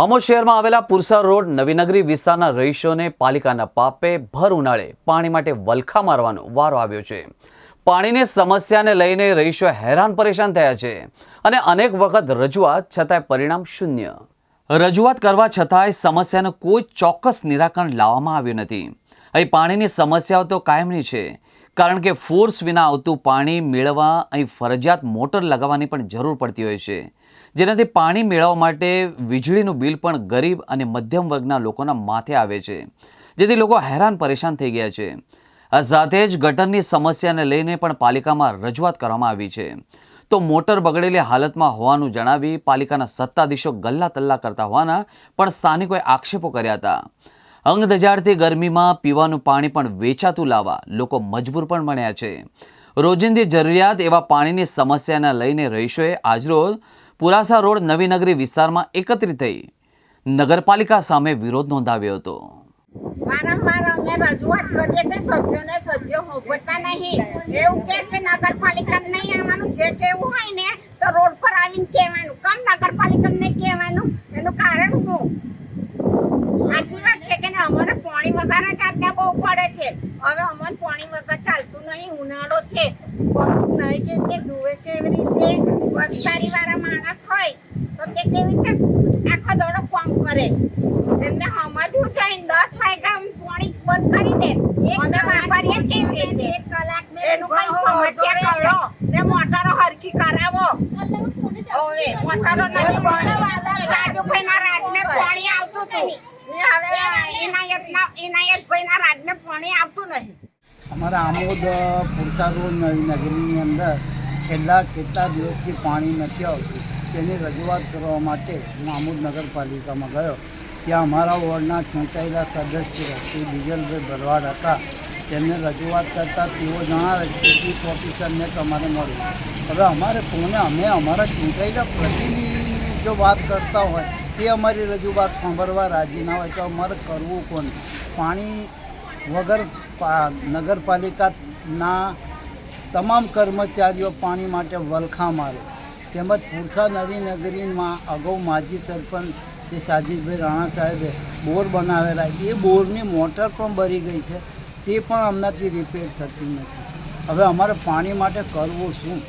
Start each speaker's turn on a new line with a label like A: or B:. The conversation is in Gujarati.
A: આમોદ શહેરમાં આવેલા પુરસા રોડ નવીનગરી વિસ્તારના રહીશોને પાલિકાના પાપે ભર ઉનાળે પાણી માટે વલખા મારવાનો વારો આવ્યો છે. પાણીની સમસ્યાને લઈને રહીશો હેરાન પરેશાન થયા છે અને અનેક વખત રજૂઆત છતાંય પરિણામ શૂન્ય. રજૂઆત કરવા છતાંય સમસ્યાનું કોઈ ચોક્કસ નિરાકરણ લાવવામાં આવ્યું નથી. અહીં પાણીની સમસ્યાઓ તો કાયમની છે. કારણ કે ફોર્સ વિના આવતું પાણી મેળવવા અહીં ફરજિયાત મોટર લગાવવાની પણ જરૂર પડતી હોય છે. જેનાથી પાણી મેળવવા માટે વીજળીનું બિલ પણ ગરીબ અને મધ્યમ વર્ગના લોકોના માથે આવે છે. જેથી લોકો હેરાન પરેશાન થઈ ગયા છે. આ સાથે જ ગટરની સમસ્યાને લઈને પણ પાલિકામાં રજૂઆત કરવામાં આવી છે. તો મોટર બગડેલી હાલતમાં હોવાનું જણાવી પાલિકાના સત્તાધીશો ગલ્લા તલ્લા કરતા હોવાના પણ સ્થાનિકોએ આક્ષેપો કર્યા હતા. અંગ દજાડતી ગરમીમાં પીવાનું પાણી પણ વેચાતું લાવવા લોકો મજબૂર પણ બન્યા છે. રોજિંદી જરૂરિયાત એવા પાણીની સમસ્યાને લઈને રહીશોએ આજરોજ પુરાસા રોડ નવીનગરી વિસ્તારમાં એકત્રિત થઈ નગરપાલિકા સામે વિરોધ નોંધાવ્યો હતો.
B: રજૂઆત કરીએ છીએ, સભ્યોને સભ્યો હોભળતા નહીં. એવું કે નગરપાલિકા નહીં આવવાનું, જે કેવું હોય ને, તો રોડ પર આવીને કહેવાનું કમ નગરપાલિકાને નહીં કહેવાનું એનું કારણ શું સાચી વાત છે કે ને અમારે પાણી વગર જ આટલા બહુ પડે છે. હવે અમારે પાણી વગર ચાલતું નહીં ઉનાળો છે. નહીં કે તે ધુવે કેવી રીતે વસ્તારી વાળા માણસ હોય તો તે કેવી રીતે આખો દોડો કામ કરે. એમને સમજવું જોઈએ દસ વાગ્યા પાણી બંધ કરી દે. અમે વાપરીએ કેવી રીતે? એક કલાક એનું કઈ સમસ્યા કરો. ને મોટરો હરકી કરાવો. મોટરો નથી બંધ આવતું ને ઇનાયતભાઈના રાજને પાણી આવતું નહીં
C: અમારા આમોદ પુરસા રોડ નવી નગરીની અંદર છેલ્લા કેટલા દિવસથી પાણી નથી આવતું. તેની રજૂઆત કરવા માટે હું આમોદ નગરપાલિકામાં ગયો. ત્યાં અમારા વોર્ડના ચૂંટાયેલા સદસ્ય શ્રી બીજલભાઈ ભરવાડ હતા. તેમને રજૂઆત કરતાં તેઓ જણાવે કે ચીફ ઓફિસરને તમારે મળ્યું હવે અમારે કોને અમે અમારા ચૂંટાયેલા પ્રતિનિધિની જો વાત કરતા હોય તે અમારી રજૂઆત સાંભળવા રાજી ના હોય તો અમારે કરવું કોને પાણી વગર નગરપાલિકાના તમામ કર્મચારીઓ પાણી માટે વલખા મારે. તેમજ પુરસા નવી નગરીમાં અગાઉ માજી સરપંચ જે સાજીદભાઈ રાણા સાહેબે બોર બનાવેલા, એ બોરની મોટર પણ ભરી ગઈ છે. તે પણ અમનાથી રિપેર થતી નથી. હવે અમારે પાણી માટે કરવું શું?